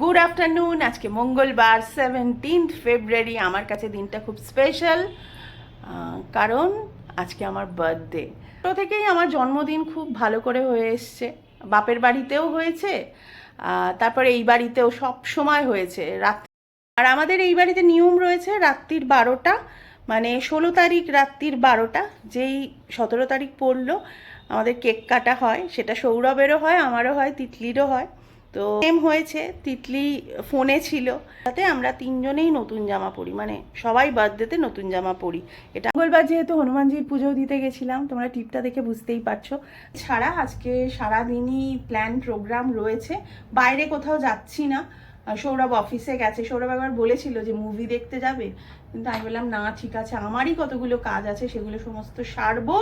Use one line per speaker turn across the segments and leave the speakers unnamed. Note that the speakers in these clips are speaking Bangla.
গুড আফটারনুন আজকে মঙ্গলবার সেভেন্টিন্থ ফেব্রুয়ারি আমার কাছে দিনটা খুব স্পেশাল কারণ আজকে আমার বার্থডে তো থেকেই আমার জন্মদিন খুব ভালো করে হয়ে এসছে। বাপের বাড়িতেও হয়েছে তারপরে এই বাড়িতেও সব সময় হয়েছে। রাত আর আমাদের এই বাড়িতে নিয়ম রয়েছে রাত্রির বারোটা মানে ষোলো তারিখ রাত্রির বারোটা। যেই সতেরো তারিখ পড়ল, আমাদের কেক কাটা হয়, সেটা সৌরভেরও হয়, আমারও হয়, তিতলিরও হয়। তো সেম হয়েছে, তিতলি ফোনে ছিল। তাতে আমরা তিনজনেই নতুন জামা পরি মানে সবাই বার্থডেতে নতুন জামা পরি। এটা মঙ্গলবার যেহেতু হনুমানজির পুজো দিতে গেছিলাম, তোমরা টিপটা দেখে বুঝতেই পারছ। ছাড়া আজকে সারাদিনই প্ল্যান প্রোগ্রাম রয়েছে। বাইরে কোথাও যাচ্ছি না। সৌরভ অফিসে গেছে। সৌরভ একবার বলেছিল যে মুভি দেখতে যাবে। কিন্তু আমি বললাম, না, ঠিক আছে, আমারই কতগুলো কাজ আছে, সেগুলো সমস্ত সারবো।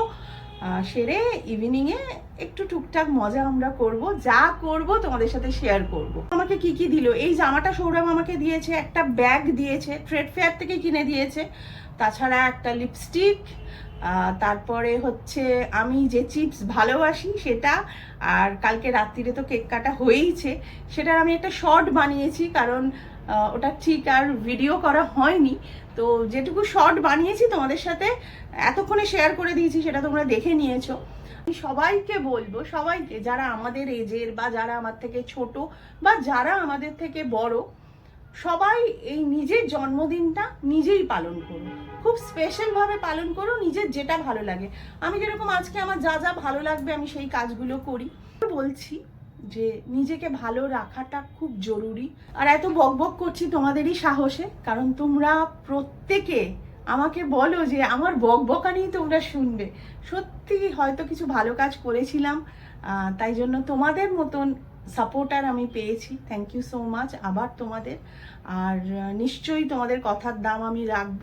সেরে ইভিনিংয়ে একটু টুকটাক মজা আমরা করব, যা করব তোমাদের সাথে শেয়ার করব। আমাকে কি কি দিল? এই জামাটা সৌরভ আমাকে দিয়েছে, একটা ব্যাগ দিয়েছে ট্রেড ফেয়ার থেকে কিনে দিয়েছে, তাছাড়া একটা লিপস্টিক তারপরে হচ্ছে আমি যে চিপস ভালোবাসি সেটা, আর কালকে রাত্রিরে তো কেক কাটা হয়েইছে, সেটার আমি একটা শর্ট বানিয়েছি, কারণ ওটা ঠিক আর ভিডিও করা হয়নি তো যেটুকু শর্ট বানিয়েছি তোমাদের সাথে, এতক্ষণে শেয়ার করে দিয়েছি, সেটা তোমরা দেখে নিয়েছো। আমি সবাইকে বলব, সবাইকে, যারা আমাদের এজের বা যারা আমার থেকে ছোট বা যারা আমাদের থেকে বড়, সবাই এই নিজের জন্মদিনটা নিজেই পালন করো। খুব স্পেশালভাবে পালন করো, নিজের যেটা ভালো লাগে। আমি যেরকম আজকে আমার যা যা ভালো লাগবে, আমি সেই কাজগুলো করি। বলছি যে নিজেকে ভালো রাখাটা খুব জরুরি। আর এত বকবক করছি তোমাদেরই সাহসে, কারণ তোমরা প্রত্যেকে আমাকে বলো যে আমার বকবকানি তোমরা শুনবে। সত্যি হয়তো কিছু ভালো কাজ করেছিলাম তাই জন্য তোমাদের মতন সাপোর্টার আমি পেয়েছি। থ্যাংক ইউ সো মাচ আবার তোমাদের। আর নিশ্চয়ই তোমাদের কথার দাম আমি রাখব।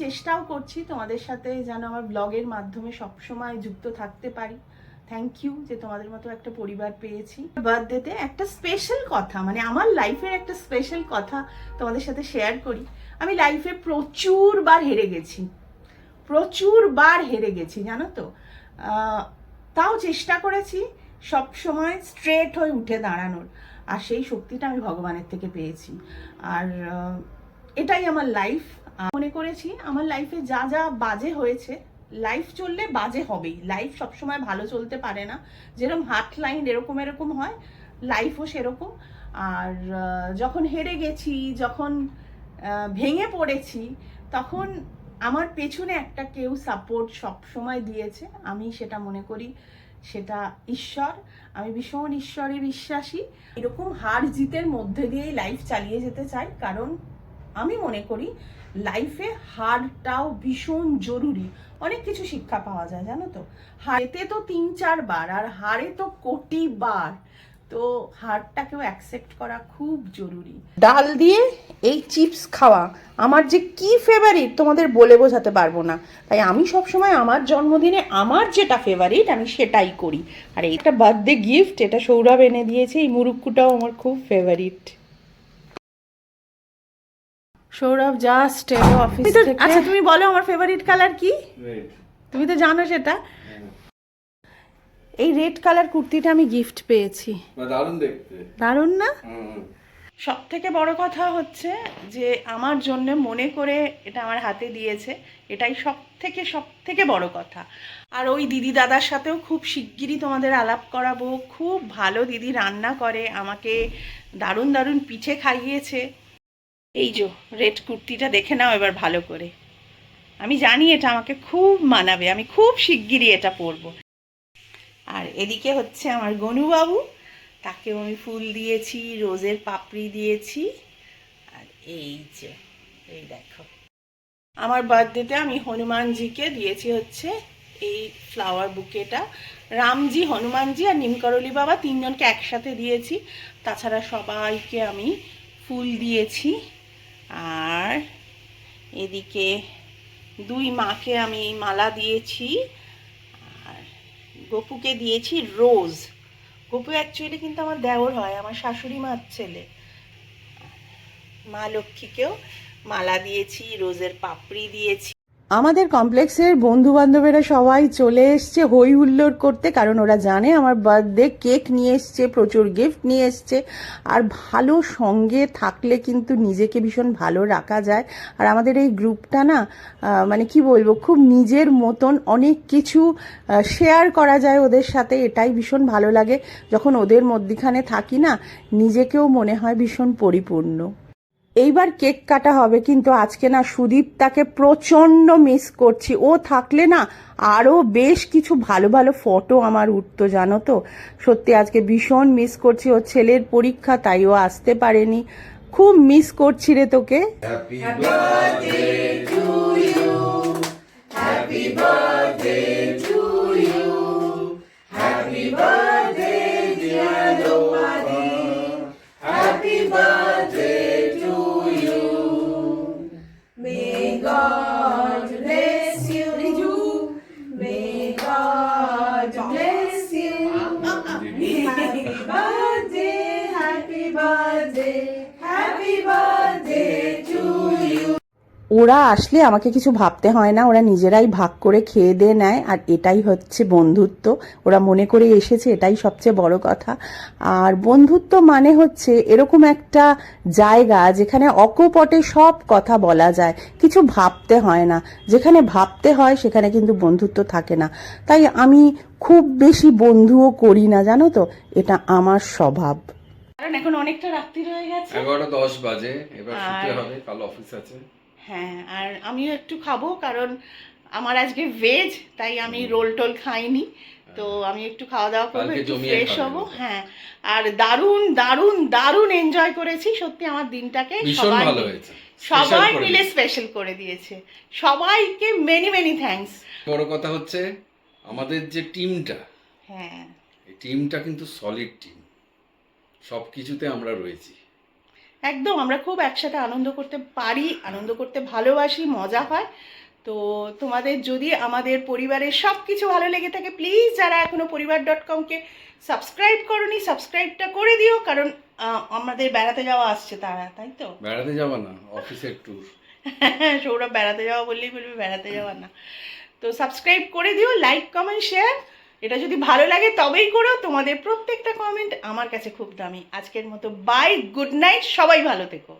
চেষ্টাও করছি তোমাদের সাথে যেন আমার ব্লগের মাধ্যমে সবসময় যুক্ত থাকতে পারি। থ্যাংক ইউ যে তোমাদের মতো একটা পরিবার পেয়েছি। বার্থডেতে একটা স্পেশাল কথা মানে আমার লাইফের একটা স্পেশাল কথা তোমাদের সাথে শেয়ার করি। আমি লাইফে প্রচুর বার হেরে গেছি। প্রচুর বার হেরে গেছি, জানো তো? তাও চেষ্টা করেছি সব সময় স্ট্রেট হয়ে উঠে দাঁড়ানোর। আর সেই শক্তিটা আমি ভগবানের থেকে পেয়েছি। আর এটাই আমার লাইফ মনে করেছি আমার লাইফে যা যা বাজে হয়েছে লাইফ চললে বাজে হবেই। লাইফ সবসময় ভালো চলতে পারে না। যেরকম হার্ট লাইন এরকম এরকম হয় লাইফও সেরকম। আর যখন হেরে গেছি, যখন ভেঙে পড়েছি, তখন আমার পেছনে একটা কেউ সাপোর্ট সব সময় দিয়েছে। আমি সেটা মনে করি, সেটা ঈশ্বর। আমি ভীষণ ঈশ্বরে বিশ্বাসী। এরকম হার জিতের মধ্যে দিয়েই লাইফ চালিয়ে যেতে চাই। কারণ আমি মনে করি লাইফে হারটাও ভীষণ জরুরি। অনেক কিছু শিক্ষা পাওয়া যায়, জানো তো? হারেতে তো তিন চারবার আর হারে তো কোটি বার। তো হারটাকেও অ্যাকসেপ্ট করা খুব জরুরি। ডাল দিয়ে এই চিপস খাওয়া আমার যে কি ফেভারিট তোমাদের বলে বোঝাতে পারব না। তাই আমি সবসময় আমার জন্মদিনে আমার যেটা ফেভারিট আমি সেটাই করি। আর এটা বার্থডে গিফট এটা সৌরভ এনে দিয়েছে, এই মুরুক্কুটাও আমার খুব ফেভারিট সৌরভ জাস্ট এলো অফিস থেকে। আচ্ছা তুমি বলো আমার ফেভারিট কালার কি?
রেড
তুমি তো জানো সেটা। এই রেড কালার কুর্তিটা আমি গিফট পেয়েছি।
বা দারুণ দেখতে।
দারুণ না। সব থেকে বড় কথা হচ্ছে যে আমার জন্য মনে করে এটা আমার হাতে দিয়েছে এটাই সব থেকে সব থেকে বড় কথা। আর ওই দিদি দাদার সাথেও খুব শিগগিরই তোমাদের আলাপ করাবো। খুব ভালো দিদি রান্না করে আমাকে দারুণ দারুণ পিঠে খাইয়েছে। এই যে রেড কুর্তিটা দেখে নাও এবার ভালো করে। আমি জানি এটা আমাকে খুব মানাবে, আমি খুব শিগগিরই এটা পরবো। আর এদিকে হচ্ছে আমার গনুবাবু, তাকেও আমি ফুল দিয়েছি, রোজের পাপড়ি দিয়েছি। আর এই যে, এই দেখো। আমার বার্থডেতে আমি হনুমানজিকে দিয়েছি হচ্ছে এই ফ্লাওয়ার বুকেটা রামজি, হনুমানজি আর নিমকরলি বাবা তিনজনকে একসাথে দিয়েছি। তাছাড়া সবাইকে আমি ফুল দিয়েছি। আর এদিকে দুই মাকে আমি মালা দিয়েছি, আর গপুকে দিয়েছি রোজ। গপু অ্যাকচুয়ালি কিন্তু আমার দেওর হয়, আমার শাশুড়ি মার ছেলে। মা লক্ষ্মীকেও মালা দিয়েছি, রোজের পাপড়ি দিয়েছি। আমাদের কমপ্লেক্সের বন্ধু বান্ধবেরা সবাই চলে এসছে হই হুল্লোড় করতে, কারণ ওরা জানে আমার বার্থডে কেক নিয়ে এসছে, প্রচুর গিফট নিয়ে এসছে। আর ভালো সঙ্গে থাকলে কিন্তু নিজেকে ভীষণ ভালো রাখা যায়। আর আমাদের এই গ্রুপটা না মানে কি বলব, খুব নিজের মতন অনেক কিছু শেয়ার করা যায় ওদের সাথে, এটাই ভীষণ ভালো লাগে। যখন ওদের মধ্যিখানে থাকি না, নিজেকেও মনে হয় ভীষণ পরিপূর্ণ। এইবার কেক কাটা হবে, কিন্তু আজকে না সুদীপ তাকে প্রচণ্ড মিস করছি। ও থাকলে না আরও বেশ কিছু ভালো ভালো ফটো আমার উঠতো, জানো তো? সত্যি আজকে ভীষণ মিস করছি, ওর ছেলের পরীক্ষা, তাই ও আসতে পারেনি। খুব মিস করছি রে তোকে। ওরা আসলে আমাকে কিছু ভাবতে হয় না ওরা নিজেরাই ভাগ করে খেয়ে দিয়ে নেয় আর এটাই হচ্ছে বন্ধুত্ব। ওরা মনে করে এসেছে এটাই সবচেয়ে বড় কথা। আর বন্ধুত্ব মানে হচ্ছে এরকম একটা জায়গা যেখানে অকপটে সব কথা বলা যায় কিছু ভাবতে হয় না। যেখানে ভাবতে হয় সেখানে কিন্তু বন্ধুত্ব থাকে না। তাই আমি খুব বেশি বন্ধুও করি না জানো তো? এটা আমার স্বভাব। কারণ এখন অনেকটা রাত্রি হয়ে গেছে।
এগারোটা দশ বাজে এবার শুতে হবে কাল অফিস আছে।
হ্যাঁ আর আমিও একটু খাব কারণ আমার আজকে ভেজ তাই আমি রোল টোল খাইনি। তো আমি একটু খাওয়া দাওয়া করব একটু ফ্রেশ হব হ্যাঁ। আর দারুণ দারুণ দারুণ এনজয় করেছি। সত্যি আমার দিনটাকে সবাই সবাই মিলে স্পেশাল করে দিয়েছে। সবাইকে মেনি মেনি থ্যাঙ্কস
বড় কথা হচ্ছে আমাদের যে টিমটা
হ্যাঁ।
এই টিমটা কিন্তু সলিড টিম সব কিছুতে আমরা রয়েছি।
একদম আমরা খুব একসাথে আনন্দ করতে পারি আনন্দ করতে ভালোবাসি মজা হয়। তো তোমাদের যদি আমাদের পরিবারের সব কিছু ভালো লেগে থাকে প্লিজ যারা এখনও পরিবার ডট কমকে সাবস্ক্রাইব করনি সাবস্ক্রাইবটা করে দিও কারণ আমাদের বেড়াতে যাওয়া আসছে তারা তাই তো?
বেড়াতে যাবা না অফিসের ট্যুর
সৌরভ বেড়াতে যাওয়া বললেই বলবি বেড়াতে যাওয়া না। তো সাবস্ক্রাইব করে দিও লাইক কমেন্ট শেয়ার এটা যদি ভালো লাগে তবেই করো। তোমাদের প্রত্যেকটা কমেন্ট আমার কাছে খুব দামি। আজকের মতো বাই গুড নাইট সবাই ভালো থেকো।